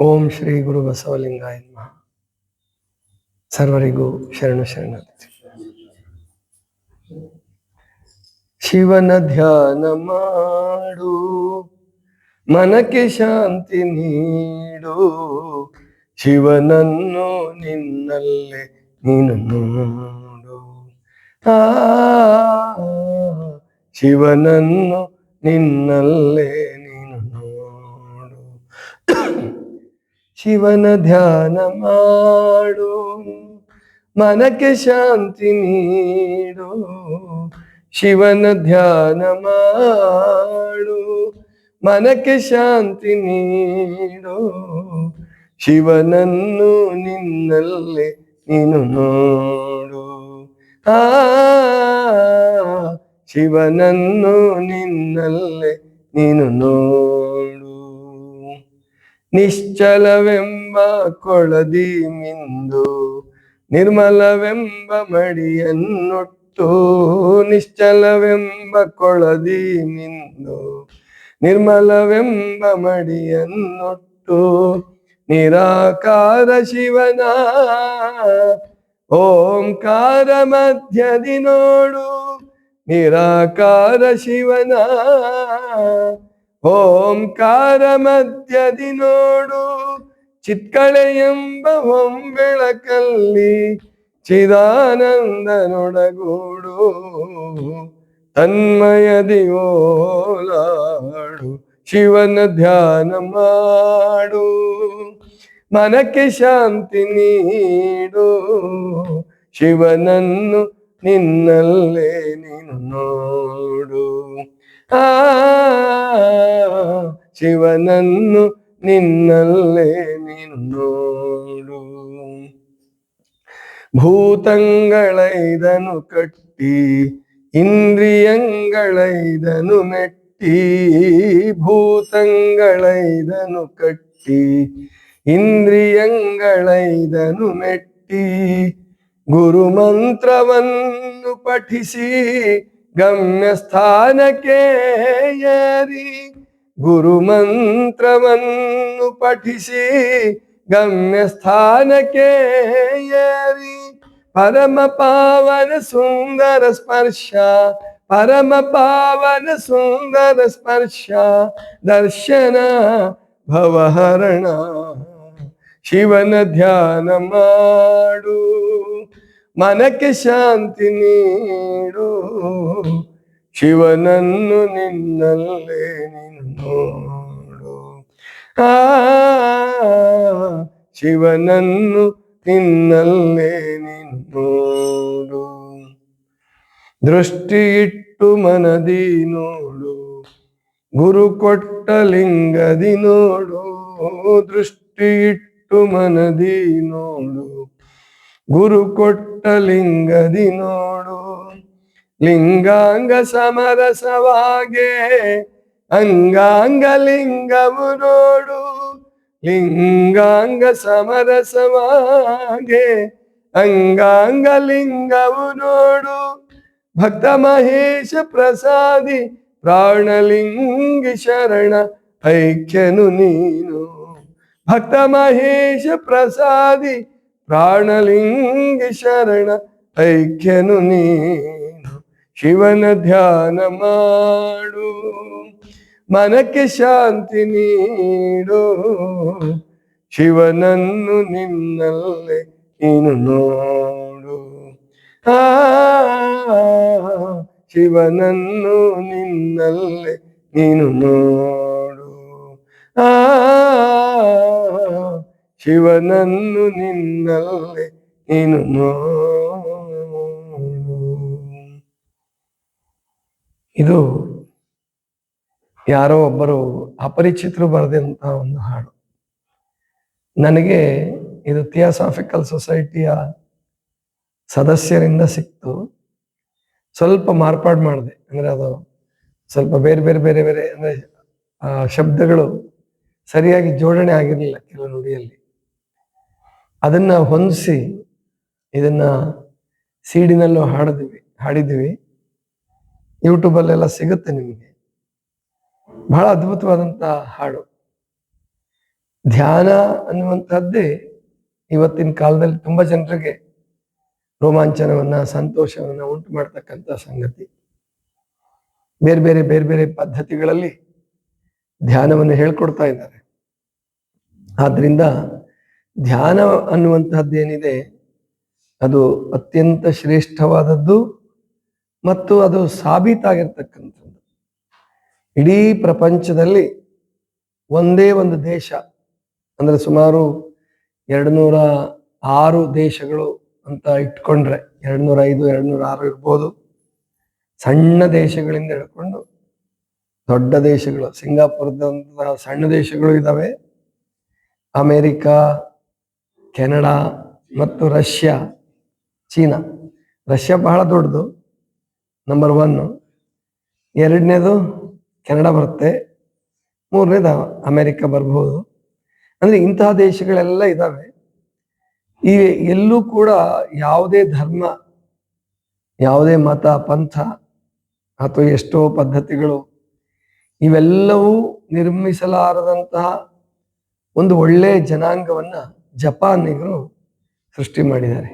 ಓಂ ಶ್ರೀ ಗುರು ಬಸವಲಿಂಗಾಯ ಸರ್ವರಿಗೂ ಶರಣ ಶರಣಾರ್ಥಿ ಶಿವನ ಧ್ಯಾನ ಮಾಡು, ಮನಕ್ಕೆ ಶಾಂತಿ ನೀಡು. ಶಿವನನ್ನು ನಿನ್ನಲ್ಲೇ ನೀನು ನೋಡು. ಆ, ಶಿವನನ್ನು ನಿನ್ನಲ್ಲೇ ಶಿವನ ಧ್ಯಾನ ಮಾಡು. ಮನಕ್ಕೆ ಶಾಂತಿ ನೀಡು. ಶಿವನ ಧ್ಯಾನ ಮಾಡು. ಮನಕ್ಕೆ ಶಾಂತಿ ನೀಡು. ಶಿವನನ್ನು ನಿನ್ನಲ್ಲೇ ನೀನು ನೋಡು. ಆ, ಶಿವನನ್ನು ನಿನ್ನಲ್ಲೇ ನೀನು ನೋಡು. ನಿಶ್ಚಲವೆಂಬ ಕೊಳದಿ ಮಿಂದು, ನಿರ್ಮಲವೆಂಬ ಮಡಿಯನ್ನೊಟ್ಟು, ನಿಶ್ಚಲವೆಂಬ ಕೊಳದಿ ಮಿಂದು, ನಿರ್ಮಲವೆಂಬ ಮಡಿಯನ್ನೊಟ್ಟು, ನಿರಾಕಾರ ಶಿವನ ಓಂಕಾರ ಮಧ್ಯದಿ ನೋಡು, ನಿರಾಕಾರ ಶಿವನ ಓಂಕಾರ ಮಧ್ಯದಿ ನೋಡು, ಚಿತ್ಕಳೆ ಎಂಬ ಹೊಂಬೆಳಕಲ್ಲಿ ಚಿದಾನಂದನೊಡಗೂಡು. ತನ್ಮಯದಿ ಓಲಾಡು, ಶಿವನ ಧ್ಯಾನ ಮಾಡು. ಮನಕ್ಕೆ ಶಾಂತಿ ನೀಡು, ಶಿವನನ್ನು ನಿನ್ನಲ್ಲೇ ನೀನು ನೋಡು. ಆ, ಶಿವನನ್ನು ನಿನ್ನಲ್ಲೇ ನೀನು ನೋಡು. ಭೂತಂಗಳೈದನು ಕಟ್ಟಿ, ಇಂದ್ರಿಯಂಗಳೈದನು ಮೆಟ್ಟಿ ಭೂತಂಗಳೈದನು ಕಟ್ಟಿ, ಇಂದ್ರಿಯಂಗಳೈದನು ಮೆಟ್ಟಿ ಗುರು ಮಂತ್ರವನ್ನು ಪಠಿಸಿ ಗಮ್ಯ ಸ್ಥಾನಕ್ಕೆ ಏರಿ ಗುರು ಮಂತ್ರವನ್ನು ಪಠಿಸಿ ಗಮ್ಯಸ್ಥಾನಕ್ಕೆ ಏರಿ ಪರಮ ಪಾವನ ಸುಂದರ ಸ್ಪರ್ಶ, ಪರಮ ಪಾವನ ಸುಂದರ ಸ್ಪರ್ಶ, ದರ್ಶನ ಭವಹರಣ, ಶಿವನ ಧ್ಯಾನ ಮಾಡು. ಮನಕ್ಕೆ ಶಾಂತಿ ನೀಡು. ಶಿವನನ್ನು ನಿನ್ನಲ್ಲೇ ನಿನ್ನೋಡು. ನೋಡು ಆ, ಶಿವನನ್ನು ನಿನ್ನಲ್ಲೇ ನಿನ್ನೋಡು. ನೋಡು ದೃಷ್ಟಿ ಇಟ್ಟು ಮನದಿ ನೋಡು. ಗುರು ಕೊಟ್ಟ ಲಿಂಗದಿ ನೋಡು. ದೃಷ್ಟಿ ಇಟ್ಟು ಮನದಿ ನೋಡು. ಗುರು ಕೊಟ್ಟ ಲಿಂಗದಿ ನೋಡು ಲಿಂಗಾಂಗ ಸಮರಸವಾಗೆ ಅಂಗಾಂಗ ಲಿಂಗವು ನೋಡು ಲಿಂಗಾಂಗ ಸಮರಸವಾಗೆ ಅಂಗಾಂಗ ಲಿಂಗವು ನೋಡು ಭಕ್ತ ಮಹೇಶ ಪ್ರಸಾದಿ ಪ್ರಾಣಲಿಂಗಿ ಶರಣ ಐಕ್ಯನು ನೀನು ಭಕ್ತ ಮಹೇಶ ಪ್ರಸಾದಿ ಪ್ರಾಣಲಿಂಗಿ ಶರಣ ಐಕ್ಯನು ನೀನು, ಶಿವನ ಧ್ಯಾನ ಮಾಡು. ಮನಕ್ಕೆ ಶಾಂತಿ ನೀಡು. ಶಿವನನ್ನು ನಿನ್ನಲ್ಲೇ ನೀನು ನೋಡು. ಆ, ಶಿವನನ್ನು ನಿನ್ನಲ್ಲೇ ನೀನು ನೋಡು. ಆ ಶಿವನನ್ನು ನಿನ್ನಲ್ಲೇ ನೀನು ನೋಡು. ಇದು ಯಾರೋ ಒಬ್ಬರು ಅಪರಿಚಿತರು ಬರೆದಂತ ಒಂದು ಹಾಡು. ನನಗೆ ಇದು ಥಿಯಾಸಾಫಿಕಲ್ ಸೊಸೈಟಿಯ ಸದಸ್ಯರಿಂದ ಸಿಕ್ತು. ಸ್ವಲ್ಪ ಮಾರ್ಪಾಡು ಮಾಡಿದೆ. ಅಂದ್ರೆ ಅದು ಸ್ವಲ್ಪ ಬೇರೆ ಬೇರೆ ಬೇರೆ ಬೇರೆ, ಅಂದ್ರೆ ಶಬ್ದಗಳು ಸರಿಯಾಗಿ ಜೋಡಣೆ ಆಗಿರಲಿಲ್ಲ ಕೆಲವು ನುಡಿಯಲ್ಲಿ. ಅದನ್ನ ಹೊಂದಿಸಿ ಇದನ್ನ ಸೀಡಿನಲ್ಲೂ ಹಾಡಿದ್ವಿ ಹಾಡಿದ್ವಿ. ಯೂಟ್ಯೂಬಲ್ಲೆಲ್ಲ ಸಿಗುತ್ತೆ ನಿಮಗೆ. ಬಹಳ ಅದ್ಭುತವಾದಂತ ಹಾಡು. ಧ್ಯಾನ ಅನ್ನುವಂಥದ್ದೇ ಇವತ್ತಿನ ಕಾಲದಲ್ಲಿ ತುಂಬಾ ಜನರಿಗೆ ರೋಮಾಂಚನವನ್ನ, ಸಂತೋಷವನ್ನ ಉಂಟು ಮಾಡ್ತಕ್ಕಂಥ ಸಂಗತಿ. ಬೇರೆ ಬೇರೆ ಬೇರೆ ಬೇರೆ ಪದ್ಧತಿಗಳಲ್ಲಿ ಧ್ಯಾನವನ್ನು ಹೇಳ್ಕೊಡ್ತಾ ಇದ್ದಾರೆ. ಆದ್ರಿಂದ ಧ್ಯಾನ ಅನ್ನುವಂತಹದ್ದೇನಿದೆ, ಅದು ಅತ್ಯಂತ ಶ್ರೇಷ್ಠವಾದದ್ದು ಮತ್ತು ಅದು ಸಾಬೀತಾಗಿರ್ತಕ್ಕಂಥದ್ದು. ಇಡೀ ಪ್ರಪಂಚದಲ್ಲಿ ಒಂದೇ ಒಂದು ದೇಶ, ಅಂದರೆ ಸುಮಾರು ಎರಡು ನೂರ ಆರು ದೇಶಗಳು ಅಂತ ಇಟ್ಕೊಂಡ್ರೆ ಎರಡು ನೂರ ಐದು ಎರಡು ನೂರ ಆರು ಇರ್ಬೋದು. ಸಣ್ಣ ದೇಶಗಳಿಂದ ಹಿಡ್ಕೊಂಡು ದೊಡ್ಡ ದೇಶಗಳು, ಸಿಂಗಾಪುರದಂತಹ ಸಣ್ಣ ದೇಶಗಳು ಇದ್ದಾವೆ ಅಮೇರಿಕಾ ಕೆನಡಾ ಮತ್ತು ರಷ್ಯಾ, ಚೀನಾ. ರಷ್ಯಾ ಬಹಳ ದೊಡ್ಡದು ನಂಬರ್ ಒನ್ನು ಎರಡನೇದು ಕೆನಡಾ ಬರುತ್ತೆ, ಮೂರನೇದು ಅಮೇರಿಕ ಬರ್ಬೋದು. ಅಂದರೆ ಇಂತಹ ದೇಶಗಳೆಲ್ಲ ಇದ್ದಾವೆ ಈ ಎಲ್ಲೂ ಕೂಡ ಯಾವುದೇ ಧರ್ಮ, ಯಾವುದೇ ಮತ, ಪಂಥ ಅಥವಾ ಎಷ್ಟೋ ಪದ್ಧತಿಗಳು ಇವೆಲ್ಲವೂ ನಿರ್ಮಿಸಲಾರದಂತಹ ಒಂದು ಒಳ್ಳೆಯ ಜನಾಂಗವನ್ನ ಜಪಾನಿಗರು ಸೃಷ್ಟಿ ಮಾಡಿದ್ದಾರೆ.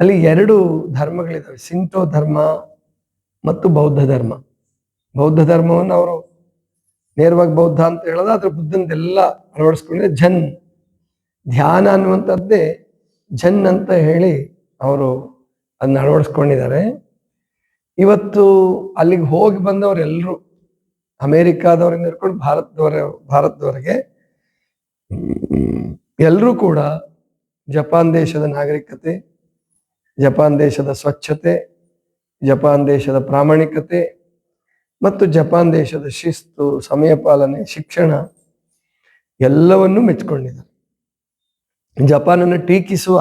ಅಲ್ಲಿ ಎರಡು ಧರ್ಮಗಳಿದ್ದಾವೆ ಸಿಂಟೋ ಧರ್ಮ ಮತ್ತು ಬೌದ್ಧ ಧರ್ಮ. ಬೌದ್ಧ ಧರ್ಮವನ್ನು ಅವರು ನೇರವಾಗಿ ಬೌದ್ಧ ಅಂತ ಹೇಳೋದು ಅದ್ರ ಬುದ್ಧಂದೆಲ್ಲ ಅಳವಡಿಸ್ಕೊಂಡಿದೆ. ಜನ್ ಧ್ಯಾನ ಅನ್ನುವಂಥದ್ದೇ ಜನ್ ಅಂತ ಹೇಳಿ ಅವರು ಅದನ್ನ ಅಳವಡಿಸ್ಕೊಂಡಿದ್ದಾರೆ. ಇವತ್ತು ಅಲ್ಲಿಗೆ ಹೋಗಿ ಬಂದವರೆಲ್ಲರೂ ಅಮೇರಿಕಾದವರಿಂದ ಹಿಡ್ಕೊಂಡು ಭಾರತದವರ, ಭಾರತದವರೆಗೆ. ಎಲ್ಲರೂ ಕೂಡ ಜಪಾನ್ ದೇಶದ ನಾಗರಿಕತೆ, ಜಪಾನ್ ದೇಶದ ಸ್ವಚ್ಛತೆ, ಜಪಾನ್ ದೇಶದ ಪ್ರಾಮಾಣಿಕತೆ ಮತ್ತು ಜಪಾನ್ ದೇಶದ ಶಿಸ್ತು, ಸಮಯ ಪಾಲನೆ, ಶಿಕ್ಷಣ ಎಲ್ಲವನ್ನೂ ಮೆಚ್ಕೊಂಡಿದ್ದಾರೆ ಜಪಾನನ್ನು ಟೀಕಿಸುವ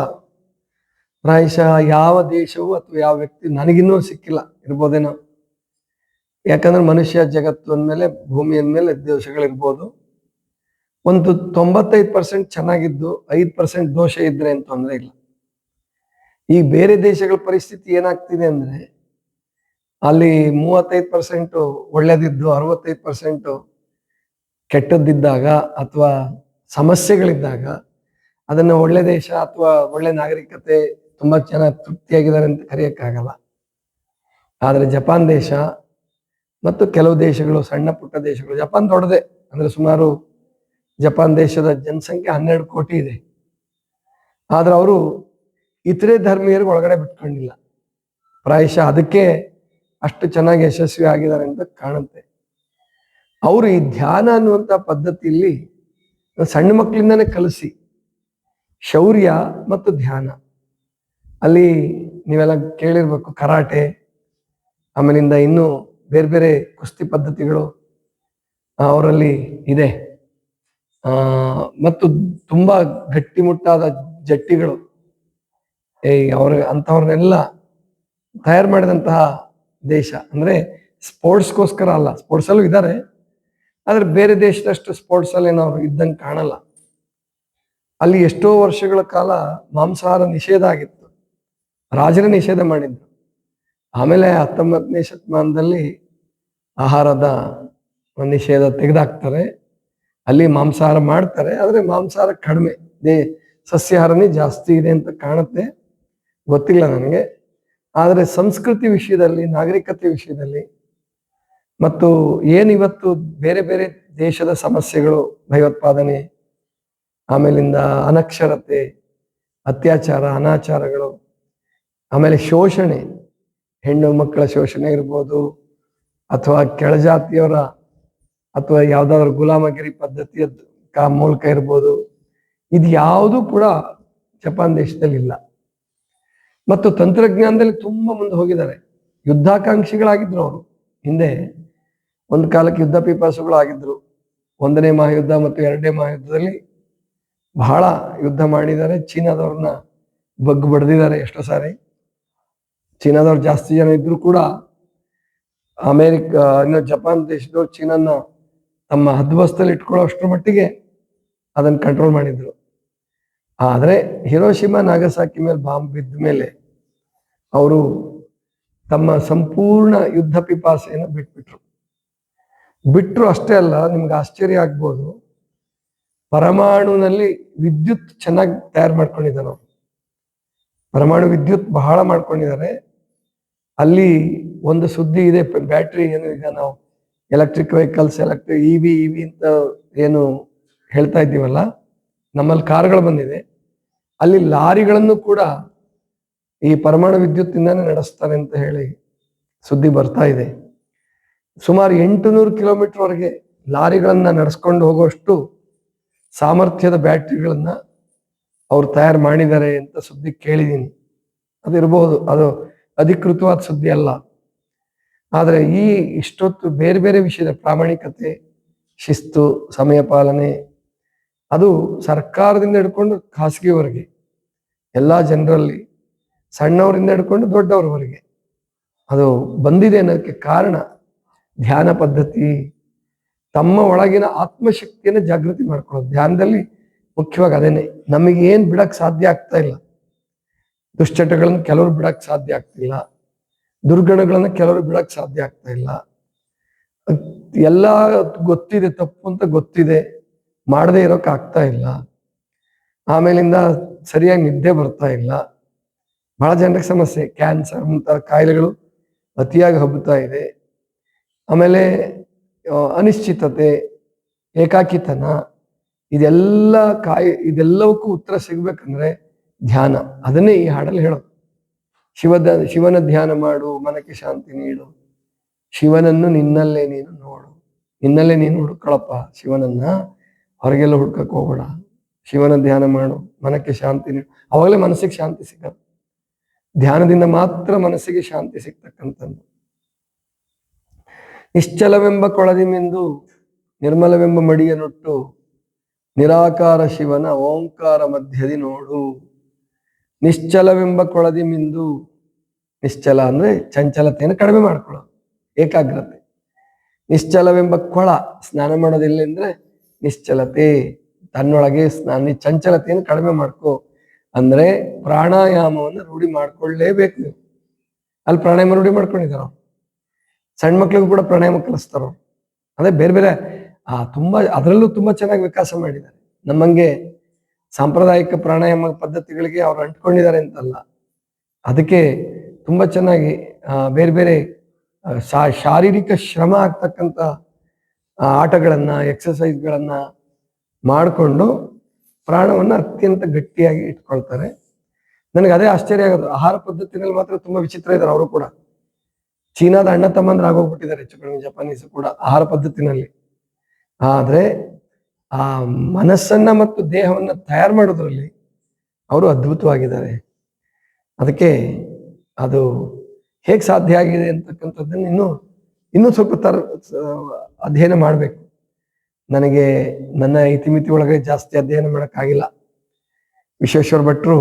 ಪ್ರಾಯಶಃ ಯಾವ ದೇಶವು ಅಥವಾ ಯಾವ ವ್ಯಕ್ತಿ ನನಗಿನ್ನೂ ಸಿಕ್ಕಿಲ್ಲ, ಇರ್ಬೋದೇನೋ. ಯಾಕಂದ್ರೆ ಮನುಷ್ಯ ಜಗತ್ತು ಅಂದಮೇಲೆ ಭೂಮಿ ಅಂದಮೇಲೆ ದೇಶಗಳಿರ್ಬೋದು ಒಂದು ತೊಂಬತ್ತೈದು ಪರ್ಸೆಂಟ್ ಚೆನ್ನಾಗಿದ್ದು ಐದು ಪರ್ಸೆಂಟ್ ದೋಷ ಇದ್ರೆ ಅಂತ ತೊಂದರೆ ಇಲ್ಲ. ಈ ಬೇರೆ ದೇಶಗಳ ಪರಿಸ್ಥಿತಿ ಏನಾಗ್ತಿದೆ ಅಂದ್ರೆ, ಅಲ್ಲಿ ಮೂವತ್ತೈದು ಪರ್ಸೆಂಟ್ ಒಳ್ಳೇದಿದ್ದು, ಅರವತ್ತೈದು ಪರ್ಸೆಂಟ್ ಕೆಟ್ಟದ್ದಿದ್ದಾಗ ಅಥವಾ ಸಮಸ್ಯೆಗಳಿದ್ದಾಗ ಅದನ್ನು ಒಳ್ಳೆ ದೇಶ ಅಥವಾ ಒಳ್ಳೆ ನಾಗರಿಕತೆ ತುಂಬಾ ಚೆನ್ನಾಗಿ ತೃಪ್ತಿಯಾಗಿದ್ದಾರೆ ಅಂತ ಕರೆಯಕ್ಕಾಗಲ್ಲ. ಆದರೆ ಜಪಾನ್ ದೇಶ ಮತ್ತು ಕೆಲವು ದೇಶಗಳು ಸಣ್ಣ ಪುಟ್ಟ ದೇಶಗಳು, ಜಪಾನ್ ದೊಡ್ಡದೆ, ಅಂದ್ರೆ ಸುಮಾರು ಜಪಾನ್ ದೇಶದ ಜನಸಂಖ್ಯೆ ಹನ್ನೆರಡು ಕೋಟಿ ಇದೆ. ಆದ್ರೆ ಅವರು ಇತರೆ ಧರ್ಮೀಯರಿಗೆ ಒಳಗಡೆ ಬಿಟ್ಕೊಂಡಿಲ್ಲ. ಪ್ರಾಯಶಃ ಅದಕ್ಕೆ ಅಷ್ಟು ಚೆನ್ನಾಗಿ ಯಶಸ್ವಿ ಆಗಿದ್ದಾರೆ ಅಂತ ಕಾಣುತ್ತೆ. ಅವರು ಈ ಧ್ಯಾನ ಅನ್ನುವಂಥ ಪದ್ಧತಿಯಲ್ಲಿ ಸಣ್ಣ ಮಕ್ಕಳಿಂದನೇ ಕಲಿಸಿ ಶೌರ್ಯ ಮತ್ತು ಧ್ಯಾನ. ಅಲ್ಲಿ ನೀವೆಲ್ಲ ಕೇಳಿರ್ಬೇಕು ಕರಾಟೆ, ಆಮೇಲಿಂದ ಇನ್ನೂ ಬೇರೆ ಬೇರೆ ಕುಸ್ತಿ ಪದ್ಧತಿಗಳು ಅವರಲ್ಲಿ ಇದೆ. ಮತ್ತು ತುಂಬಾ ಗಟ್ಟಿಮುಟ್ಟಾದ ಜಟ್ಟಿಗಳು. ಏ, ಅವ್ರ ಅಂಥವ್ರನ್ನೆಲ್ಲ ತಯಾರು ಮಾಡಿದಂತಹ ದೇಶ. ಅಂದ್ರೆ ಸ್ಪೋರ್ಟ್ಸ್ಗೋಸ್ಕರ ಅಲ್ಲ ಸ್ಪೋರ್ಟ್ಸ್ ಅಲ್ಲೂ ಇದ್ದಾರೆ. ಆದ್ರೆ ಬೇರೆ ದೇಶದಷ್ಟು ಸ್ಪೋರ್ಟ್ಸ್ ಅಲ್ಲಿ ನಾವು ಇದ್ದಂಗೆ ಕಾಣಲ್ಲ. ಅಲ್ಲಿ ಎಷ್ಟೋ ವರ್ಷಗಳ ಕಾಲ ಮಾಂಸಾಹಾರ ನಿಷೇಧ ಆಗಿತ್ತು. ರಾಜರೇ ನಿಷೇಧ ಮಾಡಿದ್ರು. ಆಮೇಲೆ ಹತ್ತೊಂಬತ್ತನೇ ಶತಮಾನದಲ್ಲಿ ಆಹಾರದ ನಿಷೇಧ ತೆಗೆದಾಕ್ತಾರೆ. ಅಲ್ಲಿ ಮಾಂಸಾಹಾರ ಮಾಡ್ತಾರೆ, ಆದರೆ ಮಾಂಸಾಹಾರ ಕಡಿಮೆ. ದೇ ಸಸ್ಯಾಹಾರನೇ ಜಾಸ್ತಿ ಇದೆ ಅಂತ ಕಾಣುತ್ತೆ. ಗೊತ್ತಿಲ್ಲ ನನಗೆ. ಆದರೆ ಸಂಸ್ಕೃತಿ ವಿಷಯದಲ್ಲಿ, ನಾಗರಿಕತೆ ವಿಷಯದಲ್ಲಿ, ಮತ್ತು ಏನಿವತ್ತು ಬೇರೆ ಬೇರೆ ದೇಶದ ಸಮಸ್ಯೆಗಳು, ಭಯೋತ್ಪಾದನೆ, ಆಮೇಲಿಂದ ಅನಕ್ಷರತೆ, ಅತ್ಯಾಚಾರ, ಅನಾಚಾರಗಳು, ಆಮೇಲೆ ಶೋಷಣೆ, ಹೆಣ್ಣು ಮಕ್ಕಳ ಶೋಷಣೆ ಇರ್ಬೋದು, ಅಥವಾ ಕೆಳಜಾತಿಯವರ ಅಥವಾ ಯಾವ್ದಾದ್ರು ಗುಲಾಮಗಿರಿ ಪದ್ಧತಿಯ ಕಾ ಮೂಲಕ ಇರ್ಬೋದು. ಇದು ಯಾವುದು ಕೂಡ ಜಪಾನ್ ದೇಶದಲ್ಲಿ ಇಲ್ಲ ಮತ್ತು ತಂತ್ರಜ್ಞಾನದಲ್ಲಿ ತುಂಬಾ ಮುಂದೆ ಹೋಗಿದ್ದಾರೆ. ಯುದ್ಧಾಕಾಂಕ್ಷಿಗಳಾಗಿದ್ರು ಅವರು. ಹಿಂದೆ ಒಂದು ಕಾಲಕ್ಕೆ ಯುದ್ಧ ಪಿಪಾಸುಗಳಾಗಿದ್ರು. ಒಂದನೇ ಮಹಾಯುದ್ಧ ಮತ್ತು ಎರಡನೇ ಮಹಾಯುದ್ಧದಲ್ಲಿ ಬಹಳ ಯುದ್ಧ ಮಾಡಿದ್ದಾರೆ. ಚೀನಾದವ್ರನ್ನ ಬಗ್ಗು ಬಡ್ದಿದ್ದಾರೆ ಎಷ್ಟೋ ಸಾರಿ. ಚೀನಾದವ್ರು ಜಾಸ್ತಿ ಜನ ಇದ್ರು ಕೂಡ ಅಮೇರಿಕ, ಇನ್ನು ಜಪಾನ್ ದೇಶದವ್ರು ಚೀನಾನ ತಮ್ಮ ಹದ್ವಸ್ತಲ್ಲಿ ಇಟ್ಕೊಳ್ಳೋ ಅಷ್ಟರ ಮಟ್ಟಿಗೆ ಅದನ್ನ ಕಂಟ್ರೋಲ್ ಮಾಡಿದ್ರು. ಆದರೆ ಹಿರೋಶಿಮಾ, ನಾಗಸಾಕಿ ಮೇಲೆ ಬಾಂಬ್ ಬಿದ್ದ ಮೇಲೆ ಅವರು ತಮ್ಮ ಸಂಪೂರ್ಣ ಯುದ್ಧ ಪಿಪಾಸೆಯನ್ನು ಬಿಟ್ಬಿಟ್ರು. ಬಿಟ್ಟರು ಅಷ್ಟೇ ಅಲ್ಲ, ನಿಮ್ಗೆ ಆಶ್ಚರ್ಯ ಆಗ್ಬೋದು. ಪರಮಾಣುನಲ್ಲಿ ವಿದ್ಯುತ್ ಚೆನ್ನಾಗಿ ತಯಾರು ಮಾಡ್ಕೊಂಡಿದ್ದಾನೆ ಅವ್ರು. ಪರಮಾಣು ವಿದ್ಯುತ್ ಬಹಳ ಮಾಡ್ಕೊಂಡಿದ್ದಾರೆ. ಅಲ್ಲಿ ಒಂದು ಸುದ್ದಿ ಇದೆ, ಬ್ಯಾಟ್ರಿ ಏನು ಈಗ ನಾವು electric vehicles electric E V E V ಅಂತ ಏನು ಹೇಳ್ತಾ ಇದ್ದೀವಲ್ಲ, ನಮ್ಮಲ್ಲಿ ಕಾರ್ಗಳು ಬಂದಿದೆ. ಅಲ್ಲಿ ಲಾರಿಗಳನ್ನು ಕೂಡ ಈ ಪರಮಾಣು ವಿದ್ಯುತ್ತಿಂದಾನೇ ನಡೆಸ್ತಾರೆ ಅಂತ ಹೇಳಿ ಸುದ್ದಿ ಬರ್ತಾ ಇದೆ. ಸುಮಾರು ಎಂಟು ನೂರು ಕಿಲೋಮೀಟರ್ ವರೆಗೆ ಲಾರಿಗಳನ್ನ ನಡೆಸ್ಕೊಂಡು ಹೋಗುವಷ್ಟು ಸಾಮರ್ಥ್ಯದ ಬ್ಯಾಟ್ರಿಗಳನ್ನು ಅವ್ರು ತಯಾರು ಮಾಡಿದ್ದಾರೆ ಅಂತ ಸುದ್ದಿ ಕೇಳಿದ್ದೀನಿ. ಅದಿರಬಹುದು, ಅದು ಅಧಿಕೃತವಾದ ಸುದ್ದಿ ಅಲ್ಲ. ಆದರೆ ಈ ಇಷ್ಟೊತ್ತು ಬೇರೆ ಬೇರೆ ವಿಷಯದ ಪ್ರಾಮಾಣಿಕತೆ, ಶಿಸ್ತು, ಸಮಯ ಪಾಲನೆ, ಅದು ಸರ್ಕಾರದಿಂದ ಹಿಡ್ಕೊಂಡು ಖಾಸಗಿಯವರೆಗೆ, ಎಲ್ಲ ಜನರಲ್ಲಿ, ಸಣ್ಣವರಿಂದ ಹಿಡ್ಕೊಂಡು ದೊಡ್ಡವರವರೆಗೆ ಅದು ಬಂದಿದೆ ಅನ್ನೋದಕ್ಕೆ ಕಾರಣ ಧ್ಯಾನ ಪದ್ಧತಿ, ತಮ್ಮ ಒಳಗಿನ ಆತ್ಮಶಕ್ತಿಯನ್ನು ಜಾಗೃತಿ ಮಾಡ್ಕೊಳ್ಳೋದು. ಧ್ಯಾನದಲ್ಲಿ ಮುಖ್ಯವಾಗಿ ಅದೇನೆ ನಮಗೆ ಬಿಡಕ್ಕೆ ಬಿಡಕ್ ಸಾಧ್ಯ ಆಗ್ತಾ ಇಲ್ಲ. ದುಶ್ಚಟಗಳನ್ನು ಕೆಲವರು ಬಿಡಕ್ಕೆ ಸಾಧ್ಯ ಆಗ್ತಿಲ್ಲ. ದುರ್ಗುಣಗಳನ್ನ ಕೆಲವರು ಬಿಡಕ್ ಸಾಧ್ಯ ಆಗ್ತಾ ಇಲ್ಲ. ಎಲ್ಲ ಗೊತ್ತಿದೆ, ತಪ್ಪು ಅಂತ ಗೊತ್ತಿದೆ, ಮಾಡದೇ ಇರೋಕೆ ಆಗ್ತಾ ಇಲ್ಲ. ಆಮೇಲಿಂದ ಸರಿಯಾಗಿ ನಿದ್ದೆ ಬರ್ತಾ ಇಲ್ಲ. ಬಹಳ ಜನರಿಗೆ ಸಮಸ್ಯೆ, ಕ್ಯಾನ್ಸರ್ ಮುಂತಾದ ಕಾಯಿಲೆಗಳು ಅತಿಯಾಗಿ ಹಬ್ಬುತ್ತಾ ಇದೆ. ಆಮೇಲೆ ಅನಿಶ್ಚಿತತೆ, ಏಕಾಕಿತನ, ಇದೆಲ್ಲ ಕಾಯಿ, ಇದೆಲ್ಲವಕ್ಕೂ ಉತ್ತರ ಸಿಗ್ಬೇಕಂದ್ರೆ ಧ್ಯಾನ. ಅದನ್ನೇ ಈ ಹಾಡಲ್ಲಿ ಹೇಳೋದು. ಶಿವದ, ಶಿವನ ಧ್ಯಾನ ಮಾಡು, ಮನಕ್ಕೆ ಶಾಂತಿ ನೀಡು. ಶಿವನನ್ನು ನಿನ್ನಲ್ಲೇ ನೀನು ನೋಡು. ನಿನ್ನಲ್ಲೇ ನೀನು ಹುಡುಕಳಪ್ಪ ಶಿವನನ್ನ ಹೊರಗೆಲ್ಲ ಹುಡ್ಕಕ್ ಹೋಗ್ಬೇಡ. ಶಿವನ ಧ್ಯಾನ ಮಾಡು, ಮನಕ್ಕೆ ಶಾಂತಿ ನೀಡು. ಅವಾಗಲೇ ಮನಸ್ಸಿಗೆ ಶಾಂತಿ ಸಿಗತ್ತೆ ಧ್ಯಾನದಿಂದ ಮಾತ್ರ ಮನಸ್ಸಿಗೆ ಶಾಂತಿ ಸಿಗ್ತಕ್ಕಂಥದ್ದು. ನಿಶ್ಚಲವೆಂಬ ಕೊಳದಿಮೆಂದು ನಿರ್ಮಲವೆಂಬ ಮಡಿಯ ನುಟ್ಟು ನಿರಾಕಾರ ಶಿವನ ಓಂಕಾರ ಮಧ್ಯದಿ ನೋಡು. ನಿಶ್ಚಲವೆಂಬ ಕೊಳದಿ ಮಿಂದು ನಿಶ್ಚಲ ಅಂದ್ರೆ ಚಂಚಲತೆಯನ್ನು ಕಡಿಮೆ ಮಾಡ್ಕೊಳ್ಳೋದು, ಏಕಾಗ್ರತೆ. ನಿಶ್ಚಲವೆಂಬ ಕೊಳ ಸ್ನಾನ ಮಾಡೋದಿಲ್ಲ ಅಂದ್ರೆ ನಿಶ್ಚಲತೆ, ತನ್ನೊಳಗೆ ಸ್ನಾನ ಚಂಚಲತೆಯನ್ನು ಕಡಿಮೆ ಮಾಡ್ಕೋ ಅಂದ್ರೆ ಪ್ರಾಣಾಯಾಮವನ್ನು ರೂಢಿ ಮಾಡ್ಕೊಳ್ಳೇಬೇಕು ನೀವು. ಅಲ್ಲಿ ಪ್ರಾಣಾಯಾಮ ರೂಢಿ ಮಾಡ್ಕೊಂಡಿದಾರ ಸಣ್ಣ ಮಕ್ಳಿಗೂ ಕೂಡ ಪ್ರಾಣಾಯಾಮ ಕಲಿಸ್ತಾರ. ಅದೇ ಬೇರೆ ಬೇರೆ, ಆ, ತುಂಬಾ, ಅದರಲ್ಲೂ ತುಂಬಾ ಚೆನ್ನಾಗಿ ವಿಕಾಸ ಮಾಡಿದ್ದಾರೆ. ನಮ್ಮಂಗೆ ಸಾಂಪ್ರದಾಯಿಕ ಪ್ರಾಣಾಯಾಮ ಪದ್ಧತಿಗಳಿಗೆ ಅವ್ರು ಅಂಟ್ಕೊಂಡಿದ್ದಾರೆ ಅಂತಲ್ಲ. ಅದಕ್ಕೆ ತುಂಬಾ ಚೆನ್ನಾಗಿ ಬೇರೆ ಬೇರೆ ಶಾ- ಶಾರೀರಿಕ ಶ್ರಮ ಆಗ್ತಕ್ಕಂಥ ಆಟಗಳನ್ನು ಎಕ್ಸಸೈಸ್ಗಳನ್ನ ಮಾಡಿಕೊಂಡು ಪ್ರಾಣವನ್ನು ಅತ್ಯಂತ ಗಟ್ಟಿಯಾಗಿ ಇಟ್ಕೊಳ್ತಾರೆ. ನನಗೆ ಅದೇ ಆಶ್ಚರ್ಯ ಆಗೋದು. ಆಹಾರ ಪದ್ಧತಿನಲ್ಲಿ ಮಾತ್ರ ತುಂಬಾ ವಿಚಿತ್ರ ಇದ್ದಾರೆ ಅವರು ಕೂಡ. ಚೀನಾದ ಅಣ್ಣ ತಮ್ಮಂದ್ರೆ ಆಗೋಗ್ಬಿಟ್ಟಿದ್ದಾರೆ ಹೆಚ್ಚು ಕಡಿಮೆ ಜಪಾನೀಸ್ ಕೂಡ ಆಹಾರ ಪದ್ಧತಿನಲ್ಲಿ. ಆದ್ರೆ ಆ ಮನಸ್ಸನ್ನ ಮತ್ತು ದೇಹವನ್ನು ತಯಾರು ಮಾಡೋದ್ರಲ್ಲಿ ಅವರು ಅದ್ಭುತವಾಗಿದ್ದಾರೆ. ಅದಕ್ಕೆ ಅದು ಹೇಗೆ ಸಾಧ್ಯ ಆಗಿದೆ ಅಂತಕ್ಕಂಥದ್ದನ್ನು ಇನ್ನೂ ಇನ್ನೂ ಸ್ವಲ್ಪ ತರ, ಅಧ್ಯಯನ ಮಾಡಬೇಕು. ನನಗೆ ನನ್ನ ಇತಿಮಿತಿ ಒಳಗೆ ಜಾಸ್ತಿ ಅಧ್ಯಯನ ಮಾಡೋಕ್ಕಾಗಿಲ್ಲ. ವಿಶ್ವೇಶ್ವರ ಭಟ್ರು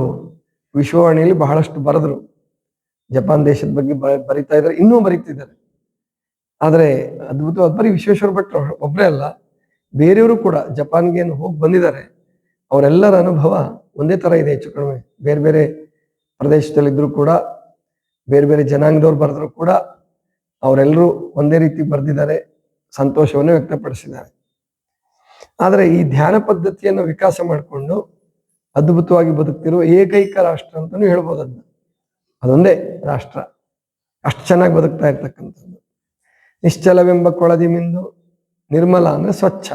ವಿಶ್ವವಾಣಿಯಲ್ಲಿ ಬಹಳಷ್ಟು ಬರೆದ್ರು. ಜಪಾನ್ ದೇಶದ ಬಗ್ಗೆ ಬರಿತಾ ಇದ್ದಾರೆ, ಇನ್ನೂ ಬರೀತಿದ್ದಾರೆ. ಆದರೆ ಅದ್ಭುತವಾದ, ಬರೀ ವಿಶ್ವೇಶ್ವರ ಭಟ್ರು ಒಬ್ಬರೇ ಅಲ್ಲ ಬೇರೆಯವರು ಕೂಡ ಜಪಾನ್ಗೆ ಏನು ಹೋಗಿ ಬಂದಿದ್ದಾರೆ, ಅವರೆಲ್ಲರ ಅನುಭವ ಒಂದೇ ತರ ಇದೆ ಹೆಚ್ಚು ಕಡಿಮೆ. ಬೇರೆ ಬೇರೆ ಪ್ರದೇಶದಲ್ಲಿದ್ದರೂ ಕೂಡ, ಬೇರೆ ಬೇರೆ ಜನಾಂಗದವ್ರು ಬರೆದ್ರು ಕೂಡ ಅವರೆಲ್ಲರೂ ಒಂದೇ ರೀತಿ ಬರೆದಿದ್ದಾರೆ, ಸಂತೋಷವನ್ನು ವ್ಯಕ್ತಪಡಿಸಿದ್ದಾರೆ. ಆದರೆ ಈ ಧ್ಯಾನ ಪದ್ಧತಿಯನ್ನು ವಿಕಾಸ ಮಾಡಿಕೊಂಡು ಅದ್ಭುತವಾಗಿ ಬದುಕ್ತಿರುವ ಏಕೈಕ ರಾಷ್ಟ್ರ ಅಂತಲೂ ಹೇಳ್ಬೋದು ಅದನ್ನ ಅದೊಂದೇ ರಾಷ್ಟ್ರ. ಅಷ್ಟು ಚೆನ್ನಾಗಿ ಬದುಕ್ತಾ ಇರ್ತಕ್ಕಂಥದ್ದು. ನಿಶ್ಚಲವೆಂಬ ಕೊಳದಿ ಮಿಂದು ನಿರ್ಮಲ ಅಂದ್ರೆ ಸ್ವಚ್ಛ.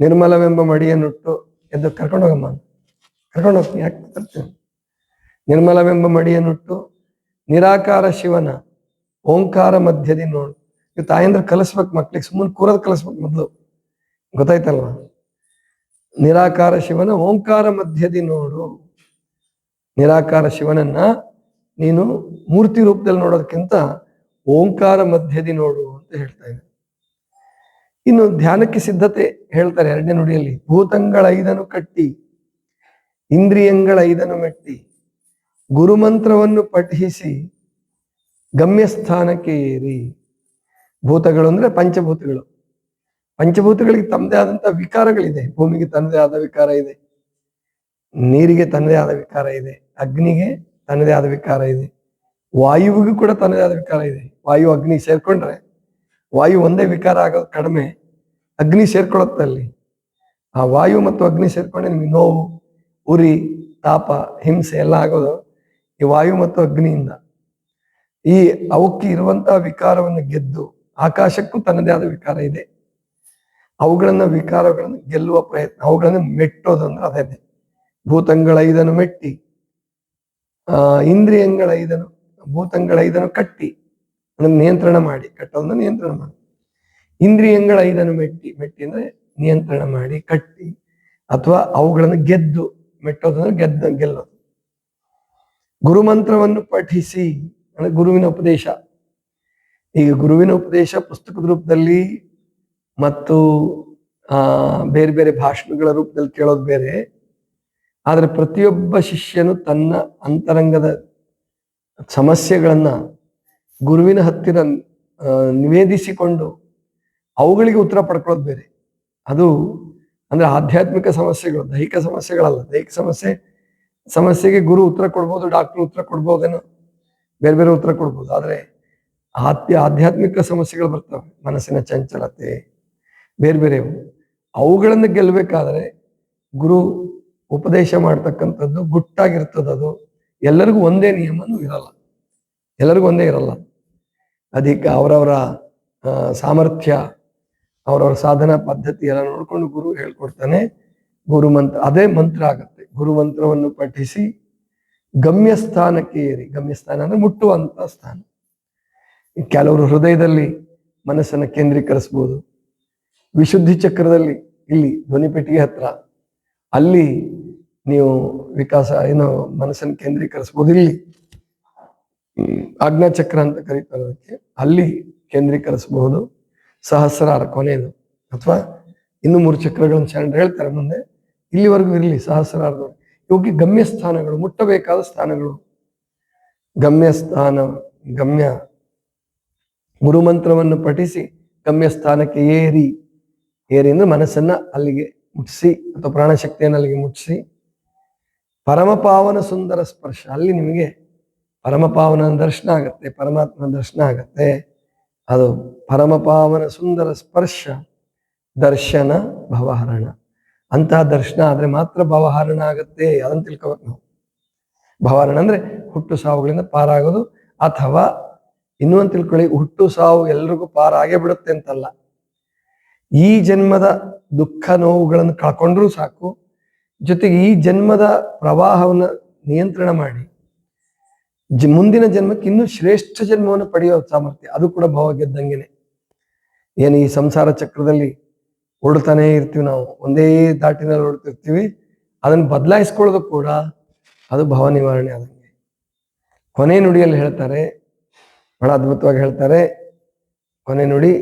ನಿರ್ಮಲವೆಂಬ ಮಡಿಯನ್ನುಟ್ಟು ಎದ್ದು ಕರ್ಕೊಂಡು ಹೋಗಮ್ಮ. ಕರ್ಕೊಂಡು ಹೋಗ್ತೀನಿ ಯಾಕೆ ತರ್ತೀನಿ ನಿರ್ಮಲವೆಂಬ ಮಡಿಯನ್ನುಟ್ಟು ನಿರಾಕಾರ ಶಿವನ ಓಂಕಾರ ಮಧ್ಯದಿ ನೋಡು. ಇವ್ ತಾಯಂದ್ರೆ ಕಲಿಸ್ಬೇಕು ಮಕ್ಳಿಗೆ, ಸುಮ್ಮನೆ ಕೂರೋದು ಕಲಿಸ್ಬೇಕು ಮೊದಲು. ಗೊತ್ತಾಯ್ತಲ್ವ? ನಿರಾಕಾರ ಶಿವನ ಓಂಕಾರ ಮಧ್ಯದಿ ನೋಡು. ನಿರಾಕಾರ ಶಿವನನ್ನ ನೀನು ಮೂರ್ತಿ ರೂಪದಲ್ಲಿ ನೋಡೋದಕ್ಕಿಂತ ಓಂಕಾರ ಮಧ್ಯದಿ ನೋಡು ಅಂತ ಹೇಳ್ತಾ ಇದ್ದಾರೆ ಇನ್ನು ಧ್ಯಾನಕ್ಕೆ ಸಿದ್ಧತೆ ಹೇಳ್ತಾರೆ ಎರಡನೇ ನುಡಿಯಲ್ಲಿ, ಭೂತಂಗಳ ಐದನು ಕಟ್ಟಿ, ಇಂದ್ರಿಯಂಗಳ ಐದನು ಮೆಟ್ಟಿ, ಗುರುಮಂತ್ರವನ್ನು ಪಠಿಸಿ, ಗಮ್ಯಸ್ಥಾನಕ್ಕೆ ಏರಿ. ಭೂತಗಳು ಅಂದ್ರೆ ಪಂಚಭೂತಗಳು. ಪಂಚಭೂತಗಳಿಗೆ ತಮ್ಮದೇ ಆದಂತ ವಿಕಾರಗಳಿದೆ. ಭೂಮಿಗೆ ತನ್ನದೇ ಆದ ವಿಕಾರ ಇದೆ. ನೀರಿಗೆ ತನ್ನದೇ ಆದ ವಿಕಾರ ಇದೆ. ಅಗ್ನಿಗೆ ತನ್ನದೇ ಆದ ವಿಕಾರ ಇದೆ. ವಾಯುವಿಗೂ ಕೂಡ ತನ್ನದೇ ಆದ ವಿಕಾರ ಇದೆ. ವಾಯು, ಅಗ್ನಿ ಸೇರ್ಕೊಂಡ್ರೆ ವಾಯು ಒಂದೇ ವಿಕಾರ ಆಗೋದು ಕಡಿಮೆ ಅಗ್ನಿ ಸೇರ್ಕೊಳ್ಳುತ್ತೆ ಅಲ್ಲಿ. ಆ ವಾಯು ಮತ್ತು ಅಗ್ನಿ ಸೇರ್ಕೊಂಡೆ ನಿಮಗೆ ನೋವು, ಉರಿ, ತಾಪ, ಹಿಂಸೆ ಎಲ್ಲ ಆಗೋದು ಈ ವಾಯು ಮತ್ತು ಅಗ್ನಿಯಿಂದ. ಈ ಅವಕ್ಕೆ ಇರುವಂತಹ ವಿಕಾರವನ್ನು ಗೆದ್ದು ಆಕಾಶಕ್ಕೂ ತನ್ನದೇ ಆದ ವಿಕಾರ ಇದೆ. ಅವುಗಳನ್ನ ವಿಕಾರಗಳನ್ನು ಗೆಲ್ಲುವ ಪ್ರಯತ್ನ, ಅವುಗಳನ್ನು ಮೆಟ್ಟೋದು ಅಂದ್ರೆ ಅದೇ. ಭೂತಂಗಳ ಐದನ್ನು ಮೆಟ್ಟಿ, ಆ, ಇಂದ್ರಿಯಂಗಳ ಐದನ್ನು, ಭೂತಂಗಳ ಐದನ್ನು ಕಟ್ಟಿ. ಅದನ್ನು ನಿಯಂತ್ರಣ ಮಾಡಿ, ಕಟ್ಟೋದನ್ನ ನಿಯಂತ್ರಣ ಮಾಡಿ. ಇಂದ್ರಿಯಗಳ ಐದನ್ನು ಮೆಟ್ಟಿ ಮೆಟ್ಟಿ ಅಂದ್ರೆ ನಿಯಂತ್ರಣ ಮಾಡಿ, ಕಟ್ಟಿ, ಅಥವಾ ಅವುಗಳನ್ನು ಗೆದ್ದು ಮೆಟ್ಟೋದಂದ್ರೆ ಗೆದ್ದ, ಗೆಲ್ಲೋದು. ಗುರುಮಂತ್ರವನ್ನು ಪಠಿಸಿ, ಅಂದ್ರೆ ಗುರುವಿನ ಉಪದೇಶ. ಈಗ ಗುರುವಿನ ಉಪದೇಶ ಪುಸ್ತಕದ ರೂಪದಲ್ಲಿ ಮತ್ತು, ಆ, ಬೇರೆ ಬೇರೆ ಭಾಷಣಗಳ ರೂಪದಲ್ಲಿ ಕೇಳೋದು ಬೇರೆ. ಆದರೆ ಪ್ರತಿಯೊಬ್ಬ ಶಿಷ್ಯನು ತನ್ನ ಅಂತರಂಗದ ಸಮಸ್ಯೆಗಳನ್ನ ಗುರುವಿನ ಹತ್ತಿರ ನಿವೇದಿಸಿಕೊಂಡು ಅವುಗಳಿಗೆ ಉತ್ತರ ಪಡ್ಕೊಳ್ಳೋದು ಬೇರೆ. ಅದು ಅಂದ್ರೆ ಆಧ್ಯಾತ್ಮಿಕ ಸಮಸ್ಯೆಗಳು, ದೈಹಿಕ ಸಮಸ್ಯೆಗಳಲ್ಲ. ದೈಹಿಕ ಸಮಸ್ಯೆ, ಸಮಸ್ಯೆಗೆ ಗುರು ಉತ್ತರ ಕೊಡ್ಬೋದು, ಡಾಕ್ಟರ್ ಉತ್ತರ ಕೊಡ್ಬೋದೇನೋ, ಬೇರೆ ಬೇರೆ ಉತ್ತರ ಕೊಡ್ಬೋದು. ಆದರೆ ಆತ್ಯ ಆಧ್ಯಾತ್ಮಿಕ ಸಮಸ್ಯೆಗಳು ಬರ್ತವೆ. ಮನಸ್ಸಿನ ಚಂಚಲತೆ, ಬೇರೆ ಬೇರೆ ಅವುಗಳನ್ನು ಗೆಲ್ಲಬೇಕಾದ್ರೆ ಗುರು ಉಪದೇಶ ಮಾಡ್ತಕ್ಕಂಥದ್ದು ಗುಟ್ಟಾಗಿರ್ತದದು. ಎಲ್ಲರಿಗೂ ಒಂದೇ ನಿಯಮನೂ ಇರಲ್ಲ. ಎಲ್ಲರಿಗೂ ಒಂದೇ ಇರಲ್ಲ. ಅದಕ್ಕೆ ಅವರವರ ಸಾಮರ್ಥ್ಯ, ಅವರವರ ಸಾಧನಾ ಪದ್ಧತಿ ಎಲ್ಲ ನೋಡ್ಕೊಂಡು ಗುರು ಹೇಳ್ಕೊಡ್ತಾನೆ. ಗುರು ಮಂತ್ರ, ಅದೇ ಮಂತ್ರ ಆಗುತ್ತೆ. ಗುರು ಮಂತ್ರವನ್ನು ಪಠಿಸಿ ಗಮ್ಯ ಸ್ಥಾನಕ್ಕೆ ಏರಿ. ಗಮ್ಯ ಸ್ಥಾನ ಅಂದ್ರೆ ಮುಟ್ಟುವಂತ ಸ್ಥಾನ. ಕೆಲವರು ಹೃದಯದಲ್ಲಿ ಮನಸ್ಸನ್ನು ಕೇಂದ್ರೀಕರಿಸ್ಬೋದು. ವಿಶುದ್ಧಿ ಚಕ್ರದಲ್ಲಿ ಇಲ್ಲಿ ಧ್ವನಿಪೆಟ್ಟಿಗೆ ಹತ್ರ, ಅಲ್ಲಿ ನೀವು ವಿಕಾಸ, ಏನು ಮನಸ್ಸನ್ನು ಕೇಂದ್ರೀಕರಿಸ್ಬೋದು ಇಲ್ಲಿ. ಆಜ್ಞಾಚಕ್ರ ಅಂತ ಕರೀತಾರೆ ಅಲ್ಲಿ ಕೇಂದ್ರೀಕರಿಸಬಹುದು. ಸಹಸ್ರಾರ ಕೊನೆಯದು ಅಥವಾ ಇನ್ನು ಮೂರು ಚಕ್ರಗಳನ್ನು ಶರಣರು ಹೇಳ್ತಾರೆ ಮುಂದೆ. ಇಲ್ಲಿವರೆಗೂ ಇರಲಿ ಸಹಸ್ರಾರದವರು ಇವಕ್ಕೆ ಗಮ್ಯ ಸ್ಥಾನಗಳು ಮುಟ್ಟಬೇಕಾದ ಸ್ಥಾನಗಳು. ಗಮ್ಯ ಸ್ಥಾನ ಗಮ್ಯ. ಗುರುಮಂತ್ರವನ್ನು ಪಠಿಸಿ ಗಮ್ಯ ಸ್ಥಾನಕ್ಕೆ ಏರಿ ಏರಿ ಮನಸ್ಸನ್ನ ಅಲ್ಲಿಗೆ ಮುಟ್ಟಿಸಿ ಅಥವಾ ಪ್ರಾಣಶಕ್ತಿಯನ್ನು ಅಲ್ಲಿಗೆ ಮುಟ್ಟಿಸಿ ಪರಮಪಾವನ ಸುಂದರ ಸ್ಪರ್ಶ. ಅಲ್ಲಿ ನಿಮಗೆ ಪರಮಪಾವನ ದರ್ಶನ ಆಗತ್ತೆ, ಪರಮಾತ್ಮನ ದರ್ಶನ ಆಗತ್ತೆ. ಅದು ಪರಮಪಾವನ ಸುಂದರ ಸ್ಪರ್ಶ, ದರ್ಶನ ಭವಹರಣ. ಅಂತಹ ದರ್ಶನ ಆದರೆ ಮಾತ್ರ ಭವಹರಣ ಆಗತ್ತೆ ಅದನ್ನ ತಿಳ್ಕೋಬೇಕು ನಾವು. ಭವಹರಣ ಅಂದ್ರೆ ಹುಟ್ಟು ಸಾವುಗಳಿಂದ ಪಾರಾಗೋದು ಅಥವಾ ಇನ್ನೊಂದು ತಿಳ್ಕೊಳ್ಳಿ, ಹುಟ್ಟು ಸಾವು ಎಲ್ರಿಗೂ ಪಾರಾಗೇ ಬಿಡುತ್ತೆ ಅಂತಲ್ಲ. ಈ ಜನ್ಮದ ದುಃಖ ನೋವುಗಳನ್ನು ಕಳ್ಕೊಂಡ್ರೂ ಸಾಕು. ಜೊತೆಗೆ ಈ ಜನ್ಮದ ಪ್ರವಾಹವನ್ನು ನಿಯಂತ್ರಣ ಮಾಡಿ. ಮುಂದಿನ ಜನ್ಮಕ್ಕೆ ಇನ್ನೂ ಶ್ರೇಷ್ಠ ಜನ್ಮವನ್ನು ಪಡೆಯೋ ಸಾಮರ್ಥ್ಯ ಅದು ಕೂಡ ಭಾವ ಗೆದ್ದಂಗೆನೆ ಏನು ಈ ಸಂಸಾರ ಚಕ್ರದಲ್ಲಿ ಓಡ್ತಾನೆ ಇರ್ತೀವಿ ನಾವು, ಒಂದೇ ದಾಟಿನಲ್ಲಿ ಓಡ್ತಿರ್ತೀವಿ ಅದನ್ನು ಬದಲಾಯಿಸ್ಕೊಳ್ಳೋದು ಕೂಡ ಅದು ಭಾವ ನಿವಾರಣೆ ಆದಂಗೆ. ಕೊನೆ ನುಡಿಯಲ್ಲಿ ಹೇಳ್ತಾರೆ, ಬಹಳ ಅದ್ಭುತವಾಗಿ ಹೇಳ್ತಾರೆ, ಕೊನೆ ನುಡಿ,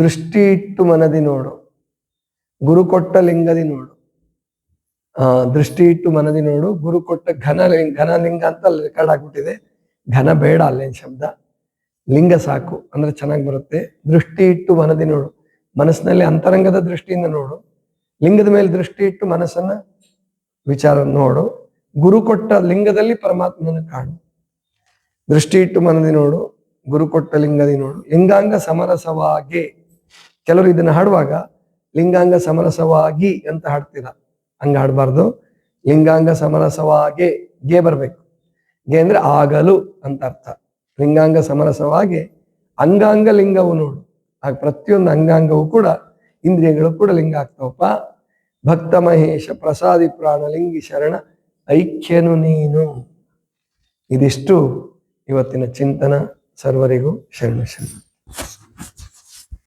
ದೃಷ್ಟಿ ಇಟ್ಟು ಮನದಿ ನೋಡು, ಗುರು ಕೊಟ್ಟ ಲಿಂಗದಿ ನೋಡು. ಆ ದೃಷ್ಟಿ ಇಟ್ಟು ಮನದಿ ನೋಡು. ಗುರು ಕೊಟ್ಟ ಘನ ಲಿಂಗ ಘನ ಲಿಂಗ ಅಂತ ಅಲ್ಲಿ ರೆಕಾರ್ಡ್ ಆಗ್ಬಿಟ್ಟಿದೆ ಘನ ಬೇಡ ಅಲ್ಲೇನ್ ಶಬ್ದ? ಲಿಂಗ ಸಾಕು ಅಂದ್ರೆ ಚೆನ್ನಾಗಿ ಬರುತ್ತೆ. ದೃಷ್ಟಿ ಇಟ್ಟು ಮನದಿ ನೋಡು. ಮನಸ್ಸಿನಲ್ಲಿ ಅಂತರಂಗದ ದೃಷ್ಟಿಯಿಂದ ನೋಡು. ಲಿಂಗದ ಮೇಲೆ ದೃಷ್ಟಿ ಇಟ್ಟು ಮನಸ್ಸನ್ನ ವಿಚಾರ ನೋಡು. ಗುರು ಕೊಟ್ಟ ಲಿಂಗದಲ್ಲಿ ಪರಮಾತ್ಮನ ಕಾಣು. ದೃಷ್ಟಿ ಇಟ್ಟು ಮನದಿ ನೋಡು. ಗುರು ಕೊಟ್ಟ ಲಿಂಗದಿ ನೋಡು. ಲಿಂಗಾಂಗ ಸಮರಸವಾಗಿ. ಕೆಲವರು ಇದನ್ನ ಹಾಡುವಾಗ, ಲಿಂಗಾಂಗ ಸಮರಸವಾಗಿ ಅಂತ ಹಾಡ್ತೀರ? ಹಂಗ ಲಿಂಗಾಂಗ ಸಮರಸವಾಗಿ ಗೆ ಬರಬೇಕು. ಗೆ ಅಂದ್ರೆ ಆಗಲು ಅಂತ ಅರ್ಥ. ಲಿಂಗಾಂಗ ಸಮರಸವಾಗಿ ಅಂಗಾಂಗ ಲಿಂಗವು ನೋಡು. ಆಗ ಪ್ರತಿಯೊಂದು ಅಂಗಾಂಗವು ಕೂಡ ಇಂದ್ರಿಯಗಳು ಕೂಡ ಲಿಂಗ ಆಗ್ತಾವಪ್ಪ. ಭಕ್ತ ಮಹೇಶ ಪ್ರಸಾದಿ ಪ್ರಾಣ ಲಿಂಗಿ ಶರಣ ಐಕ್ಯನು ನೀನು. ಇದಿಷ್ಟು ಇವತ್ತಿನ ಚಿಂತನ. ಸರ್ವರಿಗೂ ಶರಣ ಶರಣ.